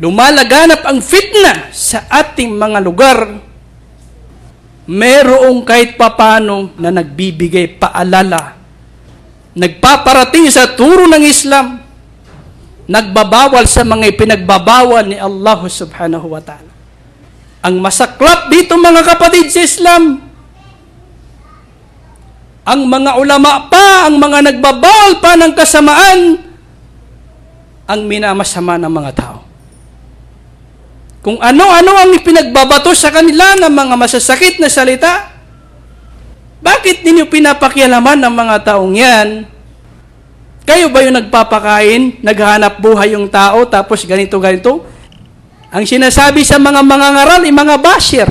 lumalaganap ang fitna sa ating mga lugar, merong kahit papano na nagbibigay paalala, nagpaparating sa turo ng Islam, nagbabawal sa mga ipinagbabawal ni Allah subhanahu wa ta'ala. Ang masaklap dito mga kapatid sa Islam, ang mga ulama pa, ang mga nagbabawal pa ng kasamaan, ang minamasama ng mga tao. Kung ano-ano ang ipinagbabato sa kanila ng mga masasakit na salita, bakit ninyo pinapakialaman ng mga taong yan? Kayo ba yung nagpapakain, naghahanap buhay yung tao, tapos ganito-ganito? Ang sinasabi sa mga mga ngaral, ay mga basher,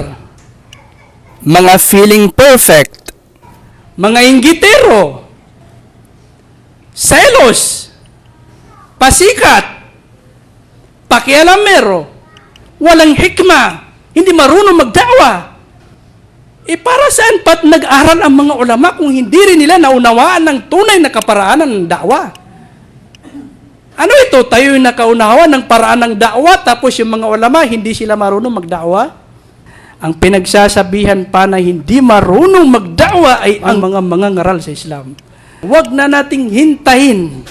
Mga feeling perfect. mga inggitero, selos, pasikat, pakialamero, walang hikma, hindi marunong magdawa. E para saan pat nag-aral ang mga ulama kung hindi rin nila naunawaan ng tunay na kaparaanan ng dakwa? Ano ito? Tayo yung nakaunawa ng paraan ng dakwa tapos yung mga ulama hindi sila marunong magdakwa? Ang pinagsasabihan pa na hindi marunong magdakwa ay ang mga mga ngaral sa Islam. Huwag na nating hintahin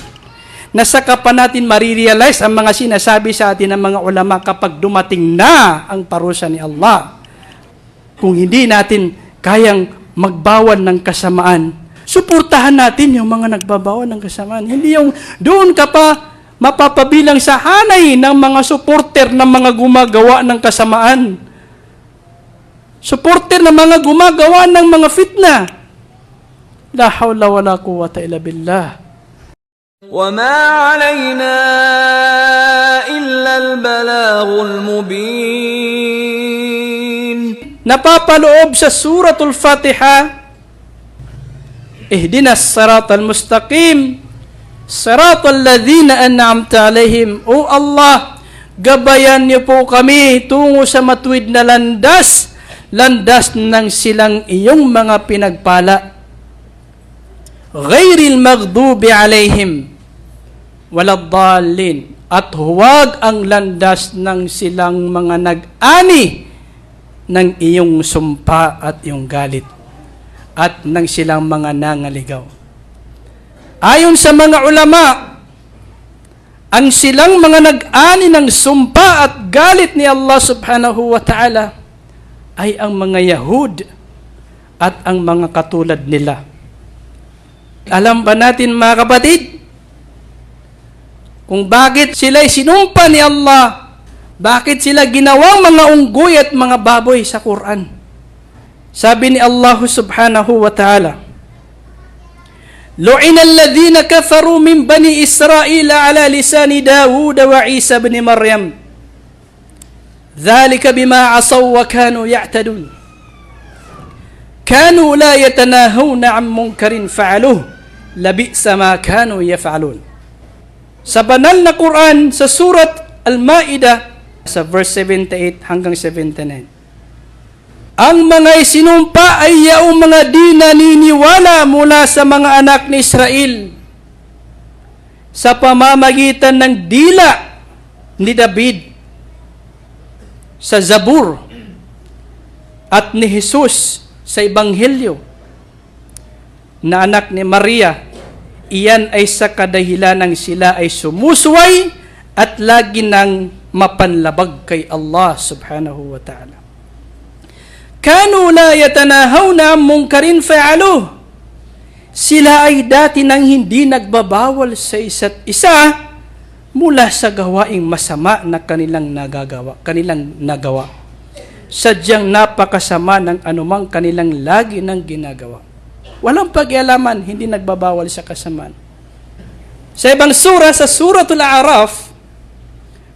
na saka pa natin marirealize ang mga sinasabi sa atin ng mga ulama kapag dumating na ang parusa ni Allah. Kung hindi natin kayang magbawan ng kasamaan, suportahan natin yung mga nagbabawan ng kasamaan. Hindi yung doon ka pa mapapabilang sa hanay ng mga supporter ng mga gumagawa ng kasamaan. Supporter ng mga gumagawa ng mga fitna. La hawla wala quwwata illa billah. وما علينا إلا البلاغ المبين napapaloob sa suratul Fatiha, Ihdinas siratal mustaqim, siratal ladhina an'amta alaihim. O Allah, gabayan niyo po kami tungo sa matuwid na landas, landas ng silang iyong mga pinagpala. Ghairil maghdubi alaihim, waladdallin. At huwag ang landas ng silang mga nag-ani ng iyong sumpa at iyong galit at ng silang mga nangaligaw. Ayon sa mga ulama, ang silang mga nag-ani ng sumpa at galit ni Allah subhanahu wa ta'ala ay ang mga Yahud at ang mga katulad nila. Alam ba natin mga kapatid, kung bakit sila'y sinumpa ni Allah bakit sila ginawang mga unggoy at mga baboy sa Quran? Sabi ni Allah subhanahu wa ta'ala, لعن الذين كفروا من بني إسرائيل على لسان داود وعيسى بن مريم ذلك بما عصوا وكانوا يعتدون كانوا لا يتناهون عن منكر فعلوه labi sa ma kanu yaf'alun. Sa banal na Quran, sa surat Al-Ma'idah, sa verse 78 hanggang 79. Ang mga isinumpa ay yaong mga di naniniwala mula sa mga anak ni Israel sa pamamagitan ng dila ni David sa Zabur at ni Jesus sa Ebanghelyo na anak ni Maria iyan ay sa kadahilanang sila ay sumusuway at lagi nang mapanlabag kay Allah subhanahu wa ta'ala. Kanu la yatanahawna mungkarin fa'aluh. Sila ay dati nang hindi nagbabawal sa isa't isa mula sa gawaing masama na kanilang nagagawa, kanilang nagawa. Sadyang napakasama ng anumang kanilang lagi nang ginagawa. Walang pagialaman, hindi nagbabawal sa kasamaan. Sa ibang sura, sa Suratul Araf,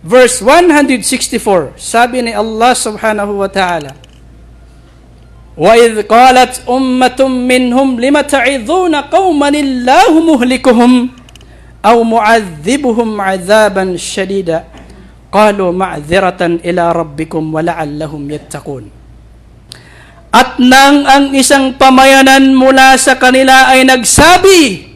verse 164, sabi ni Allah subhanahu wa ta'ala, وَإِذْ قَالَتْ أُمَّةٌ مِّنْهُمْ لِمَ تَعِظُونَ قَوْمًا اللَّهُ مُهْلِكُهُمْ أَوْ مُعَذِّبُهُمْ عَذَابًا شَدِيدًا قَالُوا مَعْذِرَةً إِلَى رَبِّكُمْ وَلَعَلَّهُمْ يَتَّقُونَ at nang ang isang pamayanan mula sa kanila ay nagsabi,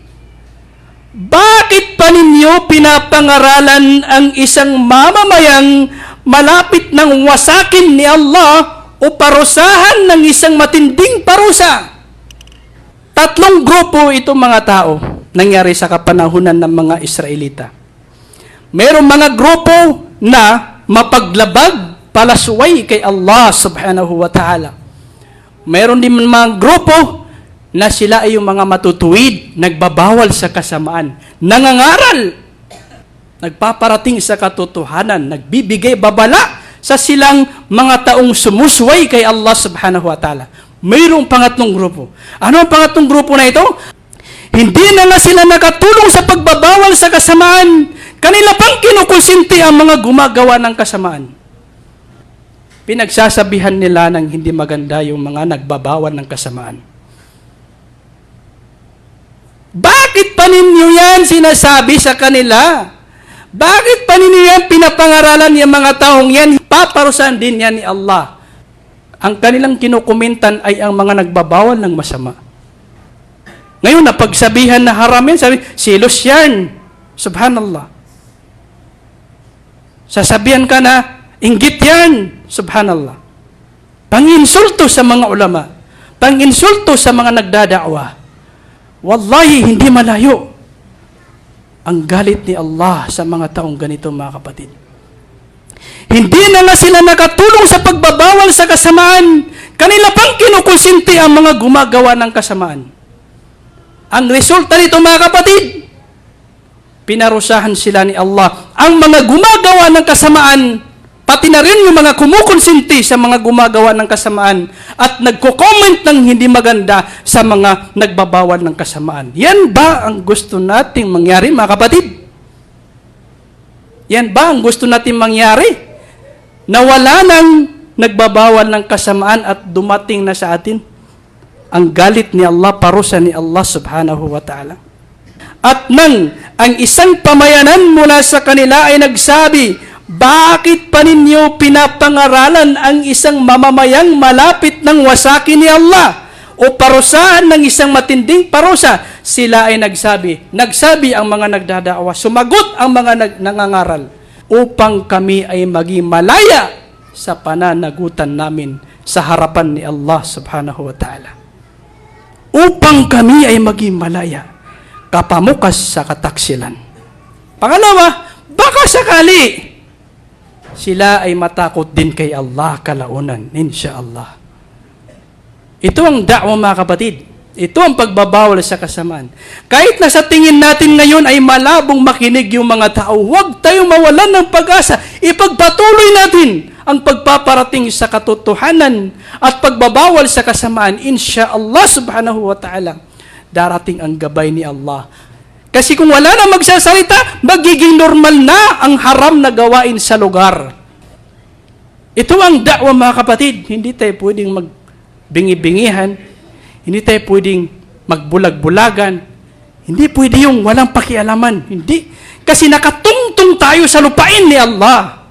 Bakit pa ninyo pinapangaralan ang isang mamamayang malapit ng wasakin ni Allah o parusahan ng isang matinding parusa? Tatlong grupo itong mga tao nangyari sa kapanahunan ng mga Israelita. Merong mga grupo na mapaglabag, palasway kay Allah subhanahu wa ta'ala. Meron din mga grupo na sila ay yung mga matutuwid, nagbabawal sa kasamaan, nangangaral, nagpaparating sa katotohanan, nagbibigay babala sa silang mga taong sumusway kay Allah subhanahu wa ta'ala. Mayroong pangatlong grupo. Ano ang pangatlong grupo na ito? Hindi na nga sila nakatulong sa pagbabawal sa kasamaan. Kanila pang kinukonsinti ang mga gumagawa ng kasamaan. Pinagsasabihan nila ng hindi maganda yung mga nagbabawal ng kasamaan. Bakit pa ninyo yan sinasabi sa kanila? Bakit pa ninyo yan pinapangaralan yung mga taong yan? Paparusahan din yan ni Allah. Ang kanilang kinukumintan ay ang mga nagbabawal ng masama. Ngayon, napagsabihan na haram yan, sabi, silos yan. Subhanallah. Sasabihan ka na, inggit yan. Subhanallah. Panginsulto sa mga ulama. Panginsulto sa mga nagdadakwa. Wallahi, hindi malayo ang galit ni Allah sa mga taong ganito, mga kapatid. Hindi na nga sila nakatulong sa pagbabawal sa kasamaan. Kanila pang kinukonsinti ang mga gumagawa ng kasamaan. Ang resulta nito, mga kapatid, pinarusahan sila ni Allah. Ang mga gumagawa ng kasamaan, pati na rin yung mga kumukonsinti sa mga gumagawa ng kasamaan at nagko-comment ng hindi maganda sa mga nagbabawal ng kasamaan. Yan ba ang gusto nating mangyari, mga kapatid? Yan ba ang gusto nating mangyari? Na wala nang nagbabawal ng kasamaan at dumating na sa atin ang galit ni Allah, parusa ni Allah subhanahu wa ta'ala. At nang ang isang pamayanan mula sa kanila ay nagsabi, bakit pa ninyo pinapangaralan ang isang mamamayang malapit ng wasaki ni Allah o parusahan ng isang matinding parusa? Sila ay nagsabi, nagsabi ang mga nagdadaawa, sumagot ang mga nag- nangangaral upang kami ay maging malaya sa pananagutan namin sa harapan ni Allah subhanahu wa ta'ala. Upang kami ay maging malaya kapamukas sa kataksilan. Pangalawa, baka sakali sila ay matakot din kay Allah kalaunan, insya-Allah. Ito ang da'wa mga kapatid. Ito ang pagbabawal sa kasamaan. Kahit na sa tingin natin ngayon ay malabong makinig yung mga tao, huwag tayong mawalan ng pag-asa. Ipagpatuloy natin ang pagpaparating sa katotohanan at pagbabawal sa kasamaan. Insya Allah subhanahu wa ta'ala, darating ang gabay ni Allah. Kasi kung wala na magsasalita, magiging normal na ang haram na gawain sa lugar. Ito ang da'wa mga kapatid. Hindi tayo pwedeng magbingi-bingihan. Hindi tayo pwedeng magbulag-bulagan. Hindi pwede yung walang pakialaman. Hindi. Kasi nakatungtong tayo sa lupain ni Allah.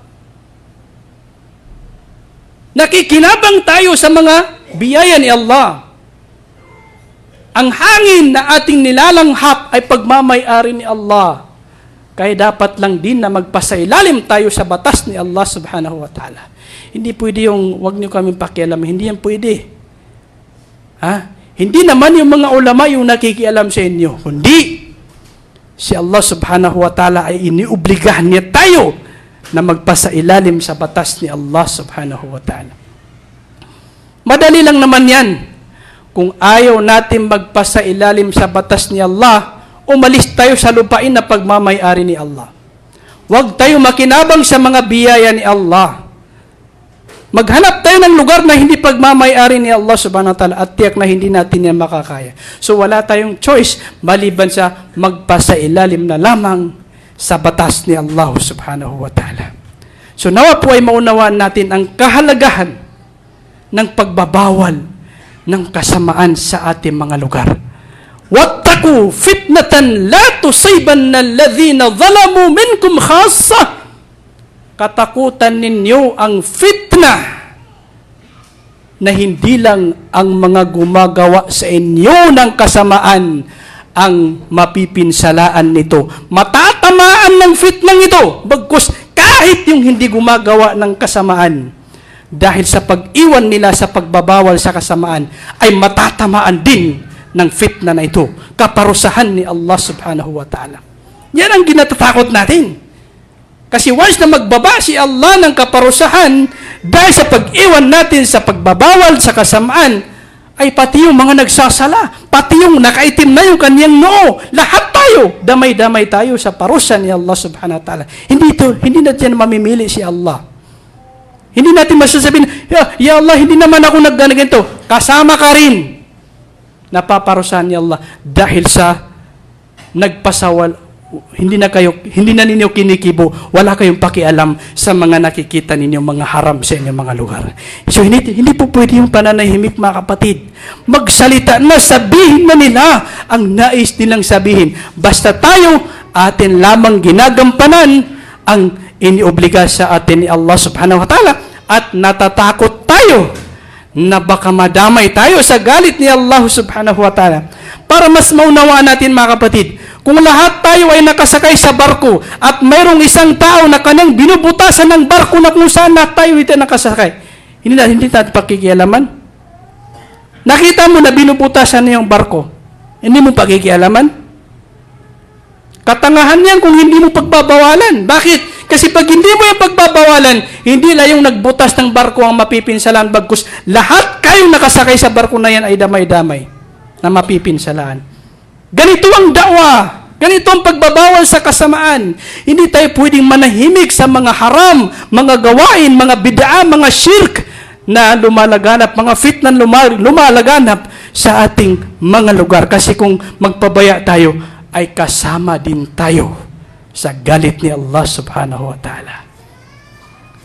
Nakikinabang tayo sa mga biyaya ni Allah. Ang hangin na ating nilalanghap ay pagmamay-ari ni Allah. Kaya dapat lang din na magpasailalim tayo sa batas ni Allah subhanahu wa ta'ala. Hindi pwede yung, wag niyo kami pakialam, hindi yan pwede. Ha? Hindi naman yung mga ulama yung nakikialam sa inyo, kundi si Allah subhanahu wa ta'ala ay iniubligahan niya tayo na magpasailalim sa batas ni Allah subhanahu wa ta'ala. Madali lang naman yan. Kung ayaw natin magpasailalim sa batas ni Allah, umalis tayo sa lupain na pagmamayari ni Allah. Huwag tayo makinabang sa mga biyaya ni Allah. Maghanap tayo ng lugar na hindi pagmamayari ni Allah subhanahu wa ta'ala at tiyak na hindi natin yan makakaya. So wala tayong choice maliban sa magpasailalim na lamang sa batas ni Allah subhanahu wa ta'ala. So nawa po ay maunawaan natin ang kahalagahan ng pagbabawal ng kasamaan sa ating mga lugar. Wattaku fitnatan la tusibanna alladhina zalamu minkum khassa. Katakutan ninyo ang fitna na hindi lang ang mga gumagawa sa inyo ng kasamaan ang mapipinsalaan nito. Matatamaan ng fitnang ito, bagkus kahit yung hindi gumagawa ng kasamaan. Dahil sa pag-iwan nila sa pagbabawal sa kasamaan, ay matatamaan din ng fitna na ito. Kaparusahan ni Allah subhanahu wa ta'ala. Yan ang ginatatakot natin. Kasi once na magbaba si Allah ng kaparusahan dahil sa pag-iwan natin sa pagbabawal sa kasamaan, ay pati yung mga nagsasala, pati yung nakaitim na yung kanyang noo, lahat tayo, damay-damay tayo sa parusa ni Allah subhanahu wa ta'ala. Hindi ito, hindi natin mamimili si Allah. Hindi natin masasabihin, ya, ya Allah, hindi naman ako nagganito. Kasama ka rin. Napaparusahan ni Allah dahil sa nagpasawal. Hindi na kayo hindi na ninyo kinikibo. Wala kayong pakialam sa mga nakikita ninyo mga haram sa inyong mga lugar. So hindi hindi po pwede yung pananahimik mga kapatid. Magsalita na sabihin na nila ang nais nilang sabihin. Basta tayo atin lamang ginagampanan ang iniobliga sa atin ni Allah subhanahu wa ta'ala at natatakot tayo na baka madamay tayo sa galit ni Allah subhanahu wa ta'ala. Para mas maunawaan natin mga kapatid, kung lahat tayo ay nakasakay sa barko at mayroong isang tao na kanyang binubutasan ng barko na kung saan na tayo ito nakasakay, hindi na hindi natin pakikialaman? Nakita mo na binubutasan niya yung barko, hindi mo pakikialaman? Katangahan yan kung hindi mo pagbabawalan. Bakit? Kasi pag hindi mo yung pagbabawalan, hindi lang yung nagbutas ng barko ang mapipinsalaan, bagkus lahat kayong nakasakay sa barko na yan ay damay-damay na mapipinsalaan. Ganito ang dawa. Ganito ang pagbabawal sa kasamaan. Hindi tayo pwedeng manahimik sa mga haram, mga gawain, mga bid'a, mga shirk na lumalaganap, mga fitnan luma- lumalaganap sa ating mga lugar. Kasi kung magpabaya tayo, ay kasama din tayo sa galit ni Allah subhanahu wa ta'ala.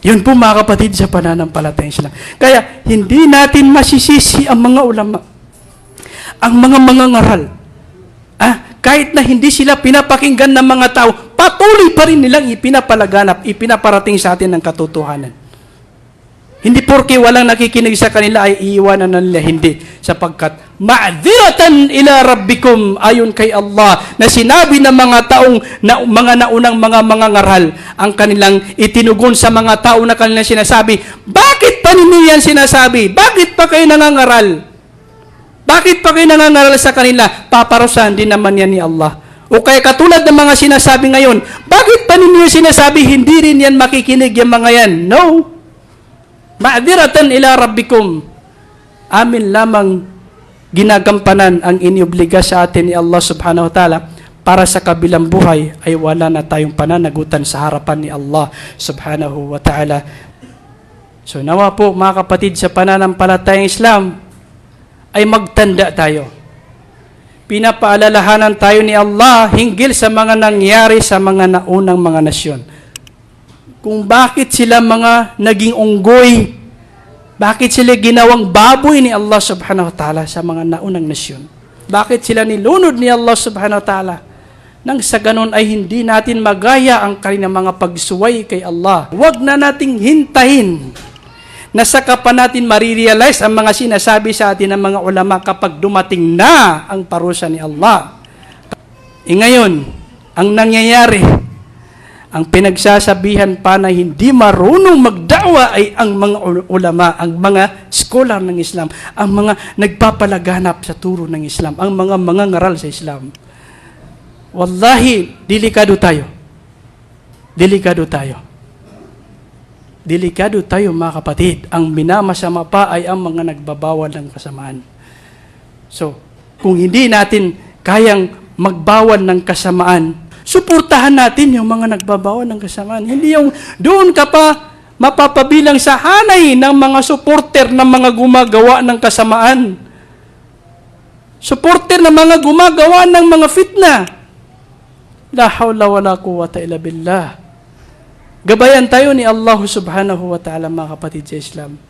Yun po mga kapatid sa pananampalatayang Islam. Kaya hindi natin masisisi ang mga ulama, ang mga mga ngaral. Ah, kahit na hindi sila pinapakinggan ng mga tao, patuloy pa rin nilang ipinapalaganap, ipinaparating sa atin ng katotohanan. Hindi porke walang nakikinig sa kanila ay iiwanan na nila. Hindi. Sapagkat ma'adhiratan ila rabbikum ayon kay Allah na sinabi ng mga taong na, mga naunang mga mga ngaral ang kanilang itinugon sa mga tao na kanilang sinasabi, bakit pa yan sinasabi? Bakit pa kayo nangangaral? Bakit pa kayo nangangaral sa kanila? Paparusahan din naman yan ni Allah. O kaya katulad ng mga sinasabi ngayon, bakit pa ninyo sinasabi hindi rin yan makikinig yung mga yan? No. Ma'diratan ila rabbikum. Amin lamang ginagampanan ang iniobliga sa atin ni Allah subhanahu wa ta'ala para sa kabilang buhay ay wala na tayong pananagutan sa harapan ni Allah subhanahu wa ta'ala. So nawa po mga kapatid sa pananampalatayang Islam ay magtanda tayo. Pinapaalalahanan tayo ni Allah hinggil sa mga nangyari sa mga naunang mga nasyon kung bakit sila mga naging unggoy, bakit sila ginawang baboy ni Allah subhanahu wa ta'ala sa mga naunang nasyon. Bakit sila nilunod ni Allah subhanahu wa ta'ala. Nang sa ganun ay hindi natin magaya ang kanilang mga pagsuway kay Allah. Huwag na nating hintahin na saka pa natin marirealize ang mga sinasabi sa atin ng mga ulama kapag dumating na ang parusa ni Allah. E ngayon, ang nangyayari, ang pinagsasabihan pa na hindi marunong magdawa ay ang mga ul- ulama, ang mga scholar ng Islam, ang mga nagpapalaganap sa turo ng Islam, ang mga mga ngaral sa Islam. Wallahi, delikado tayo. Delikado tayo. Delikado tayo mga kapatid. Ang minamasama pa ay ang mga nagbabawal ng kasamaan. So, kung hindi natin kayang magbawal ng kasamaan, suportahan natin yung mga nagbabawal ng kasamaan. Hindi yung doon ka pa mapapabilang sa hanay ng mga supporter ng mga gumagawa ng kasamaan. Supporter ng mga gumagawa ng mga fitna. La hawla wala quwwata illa billah. Gabayan tayo ni Allah subhanahu wa ta'ala mga kapatid sa Islam.